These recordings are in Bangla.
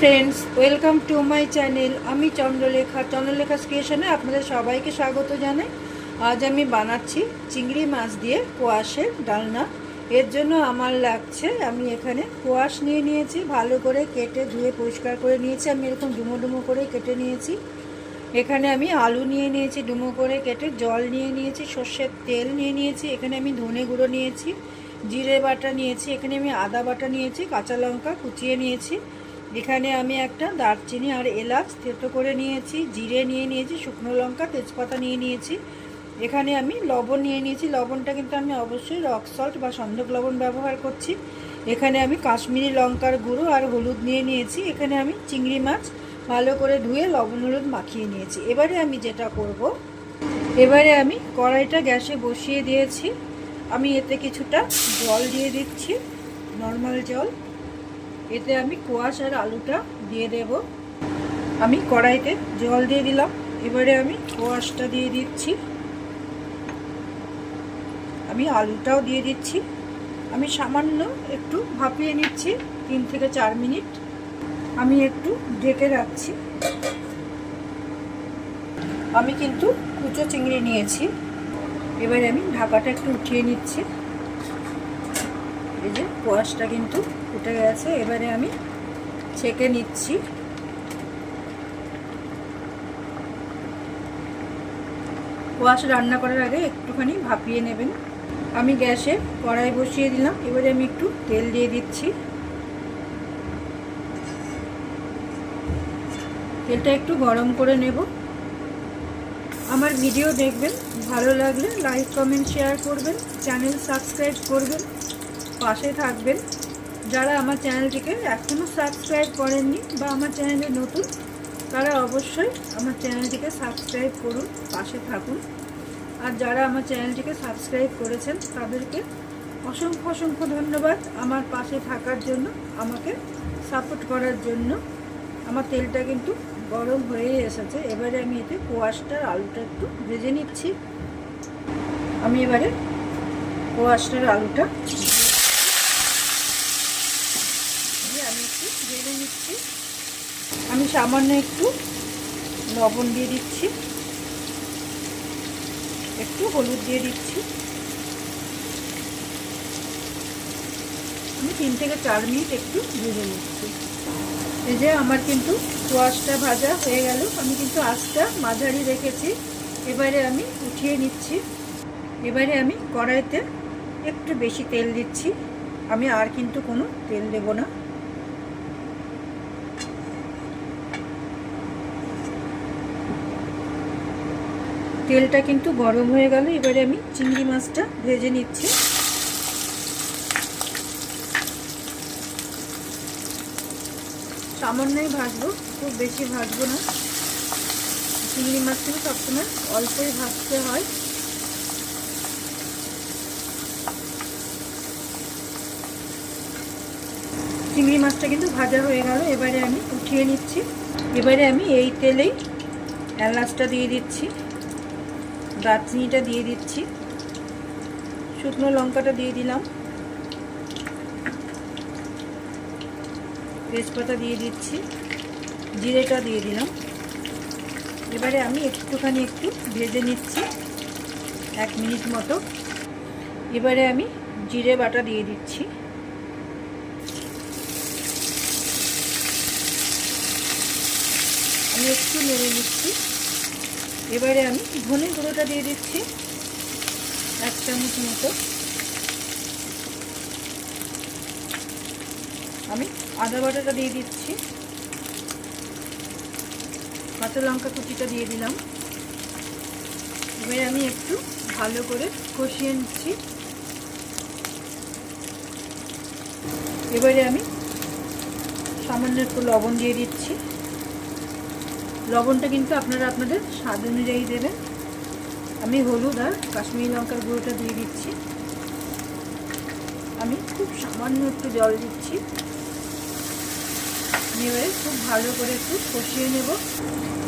Friends, welcome to my channel. আমি চন্দ্রলেখা। চন্দ্রলেখা স্টেশনে আপনাদের সবাইকে স্বাগত জানাই। আজ আমি বানাচ্ছি চিংড়ি মাছ দিয়ে কোয়াশের ডালনা। এর জন্য আমার লাগছে, আমি এখানে কোয়াশ নিয়ে নিয়েছি, ভালো করে কেটে ধুয়ে পরিষ্কার করে নিয়েছি। আমি এরকম ডুমো ডুমো করে কেটে নিয়েছি। এখানে আমি আলু নিয়ে নিয়েছি, ডুমো করে কেটে জল নিয়ে নিয়েছি, সর্ষের তেল নিয়ে নিয়েছি, এখানে আমি ধনে গুঁড়ো নিয়েছি, জিরে বাটা নিয়েছি, এখানে আমি আদা বাটা নিয়েছি, কাঁচা লঙ্কা কুচিয়ে নিয়েছি। এখানে আমি একটা দারচিনি আর এলাচ থেতো করে নিয়েছি, জিরে নিয়ে নিয়েছি, শুকনো লঙ্কা, তেজপাতা নিয়ে নিয়েছি। এখানে আমি লবণ নিয়ে নিয়েছি। লবণটা কিন্তু আমি অবশ্যই রক সল্ট বা সন্দক লবণ ব্যবহার করছি। এখানে আমি কাশ্মীরি লঙ্কার গুঁড়ো আর হলুদ নিয়ে নিয়েছি। এখানে আমি চিংড়ি মাছ ভালো করে ধুয়ে লবণ হলুদ মাখিয়ে নিয়েছি। এবারে আমি যেটা করব, এবারে আমি কড়াইটা গ্যাসে বসিয়ে দিয়েছি। আমি এতে কিছুটা জল দিয়ে দিচ্ছি, নর্মাল জল। এতে আমি কোয়াশ আর আলুটা দিয়ে দেব। আমি কড়াইতে জল দিয়ে দিলাম। এবারে আমি কোয়াশটা দিয়ে দিচ্ছি। আমি আলুটাও দিয়ে দিচ্ছি। আমি সামান্য একটু ভাপিয়ে নিচ্ছি, তিন থেকে চার মিনিট। আমি একটু ঢেকে রাখছি। আমি কিন্তু কুচো চিংড়ি নিয়েছি। এবারে আমি ঢাকাটা একটু উঠিয়ে নিচ্ছি। এই যে কোয়াশটা কিন্তু উঠে গেছে, এবারে আমি ছেঁকে নিচ্ছি। কোয়াশ রান্না করার আগে একটুখানি ভাপিয়ে নেবেন। আমি গ্যাসে কড়াই বসিয়ে দিলাম, এবারে আমি একটু তেল দিয়ে দিচ্ছি। তেলটা একটু গরম করে নেব। আমার ভিডিও দেখবেন, ভালো লাগলে লাইক কমেন্ট শেয়ার করবেন চ্যানেল সাবস্ক্রাইব করবেন। পাশে থাকবেন। যারা আমার চ্যানেলটিকে এখনও সাবস্ক্রাইব করেননি বা আমার চ্যানেলে নতুন, তারা অবশ্যই আমার চ্যানেলটিকে সাবস্ক্রাইব করুন, পাশে থাকুন। আর যারা আমার চ্যানেলটিকে সাবস্ক্রাইব করেছেন, তাদেরকে অসংখ্য অসংখ্য ধন্যবাদ আমার পাশে থাকার জন্য, আমাকে সাপোর্ট করার জন্য। আমার তেলটা কিন্তু গরম হয়ে এসেছে। এবারে আমি এতে কোয়াশটার আলুটা একটু ভেজে নিচ্ছি। আমি এবারে কোয়াশটার আলুটা একটু ভেজে নিচ্ছি। আমি সামান্য একটু লবণ দিয়ে দিচ্ছি। একটু হলুদ দিয়ে দিচ্ছি। আমি তিন থেকে চার মিনিট একটু ভেজে নিচ্ছি। এই যে আমার কিন্তু কোয়াশটা ভাজা হয়ে গেল। আমি কিন্তু আঁচটা মাঝারি রেখেছি। এবারে আমি উঠিয়ে নিচ্ছি। এবারে আমি কড়াইতে একটু বেশি তেল দিচ্ছি। আমি আর কিন্তু কোনো তেল দেব না। তেলটা কিন্তু গরম হয়ে গেল। এবারে আমি চিংড়ি মাছটা ভেজে নিচ্ছি। সামান্যই ভাজবো, খুব বেশি ভাজবো না। চিংড়ি মাছ কিন্তু সবসময় অল্পই ভাজতে হয়। চিংড়ি মাছটা কিন্তু ভাজা হয়ে গেল, এবারে আমি উঠিয়ে নিচ্ছি। এবারে আমি এই তেলেই এলাচটা দিয়ে দিচ্ছি। দারচিনিটা দিয়ে দিচ্ছি। শুকনো লঙ্কাটা দিয়ে দিলাম। তেজপাতা দিয়ে দিচ্ছি। জিরেটা দিয়ে দিলাম। এবারে আমি একটুখানি একটু ভেজে নিচ্ছি, এক মিনিট মতো। এবারে আমি জিরে বাটা দিয়ে দিচ্ছি। আমি একটু নেড়ে নিচ্ছি। এবারে আমি ধনে গুঁড়োটা দিয়ে দিচ্ছি এক চামচ মতো। আমি আদা বাটাটা দিয়ে দিচ্ছি। কাঁচা লঙ্কা কুচিটা দিয়ে দিলাম। এবারে আমি একটু ভালো করে কষিয়ে নিচ্ছি। এবারে আমি সামান্য একটু লবণ দিয়ে দিচ্ছি। লবণটা কিন্তু আপনারা আপনাদের স্বাদ অনুযায়ী দেবেন। আমি হলুদ আর কাশ্মীরি লঙ্কার গুঁড়োটা দিয়ে দিচ্ছি। আমি খুব সামান্য একটু জল দিচ্ছি। এবারে খুব ভালো করে একটু কষিয়ে নেব।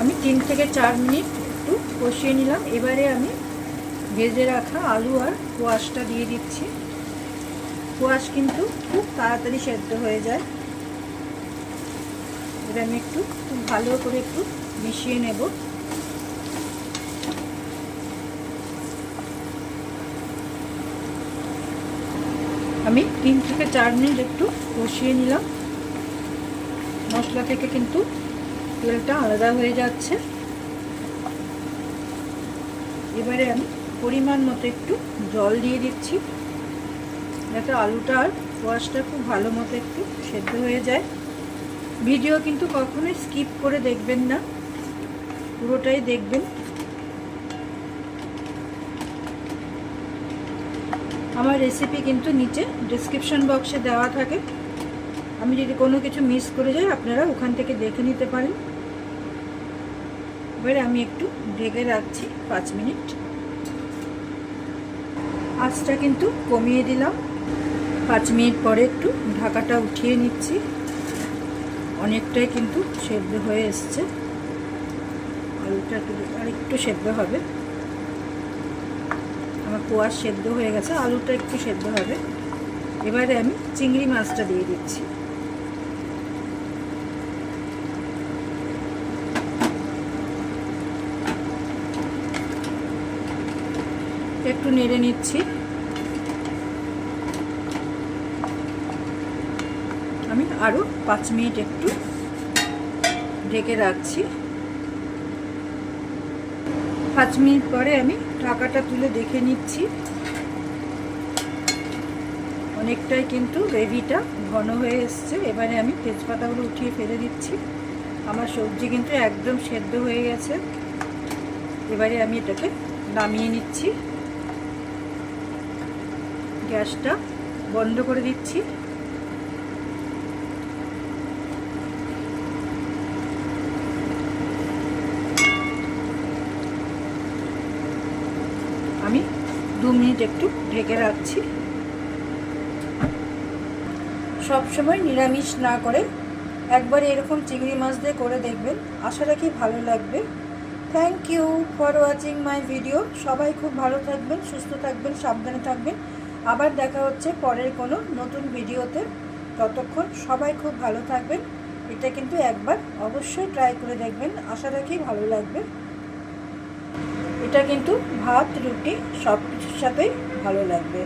আমি তিন থেকে চার মিনিট একটু কষিয়ে নিলাম। এবারে আমি ভেজে রাখা আলু আর কোয়াশটা দিয়ে দিচ্ছি। কোয়াশ কিন্তু খুব তাড়াতাড়ি সেদ্ধ হয়ে যায়। এটা আমি একটু খুব ভালো করে একটু মিশিয়ে নেব। আমি তিন থেকে চার মিনিট একটু কষিয়ে নিলাম। মশলা থেকে কিন্তু তেলটা আলাদা হয়ে যাচ্ছে। এবারে আমি পরিমাণ মতো একটু জল দিয়ে দিচ্ছি। যাতে আলুটা আর কোয়াশটা খুব ভালো মতো একটু সেদ্ধ হয়ে যায়। ভিডিও কিন্তু কখনোই স্কিপ করে দেখবেন না। পুরোটাই দেখবেন। আমার রেসিপি কিন্তু নিচে ডিসক্রিপশন বক্সে দেওয়া থাকে। আমি যদি কোনো কিছু মিস করে যাই, আপনারা ওখান থেকে দেখে নিতে পারেন। এবারে আমি একটু ঢেকে রাখছি পাঁচ মিনিট। আঁচটা কিন্তু কমিয়ে দিলাম। পাঁচ মিনিট পরে একটু ঢাকাটা উঠিয়ে নিচ্ছি। অনেকটাই কিন্তু সেদ্ধ হয়ে এসছে। আলুটা আর একটু সেদ্ধ হবে। আমার কোয়াশ সেদ্ধ হয়ে গেছে, আলুটা একটু সেদ্ধ হবে। এবারে আমি চিংড়ি মাছটা দিয়ে দিচ্ছি। একটু নেড়ে নিচ্ছি। আমি আরও পাঁচ মিনিট একটু ঢেকে রাখছি। পাঁচ মিনিট পরে আমি ঢাকাটা তুলে দেখে নিচ্ছি। অনেকটাই কিন্তু গ্রেভিটা ঘন হয়ে এসছে। এবারে আমি তেজপাতাগুলো উঠিয়ে ফেলে দিচ্ছি। আমার সবজি কিন্তু একদম সেদ্ধ হয়ে গেছে। এবারে আমি এটাকে নামিয়ে নিচ্ছি। গ্যাসটা বন্ধ করে দিচ্ছি আমি দু মিনিট একটু ঢেকে রাখছি। সব সময় নিরামিষ না করে একবার এরকম চিংড়ি মাছ দিয়ে করে দেখবেন। আশা রাখি ভালো লাগবে। Thank you for watching my video সবাই খুব ভালো থাকবেন, সুস্থ থাকবেন, সাবধানে থাকবেন। আবার দেখা হচ্ছে পরের কোনো নতুন ভিডিওতে। ততক্ষণ সবাই খুব ভালো থাকবেন। এটা কিন্তু একবার অবশ্যই ট্রাই করে দেখবেন। আশা রাখি ভালো লাগবে। এটা কিন্তু ভাত, রুটি সব কিছুর সাথেই ভালো লাগবে।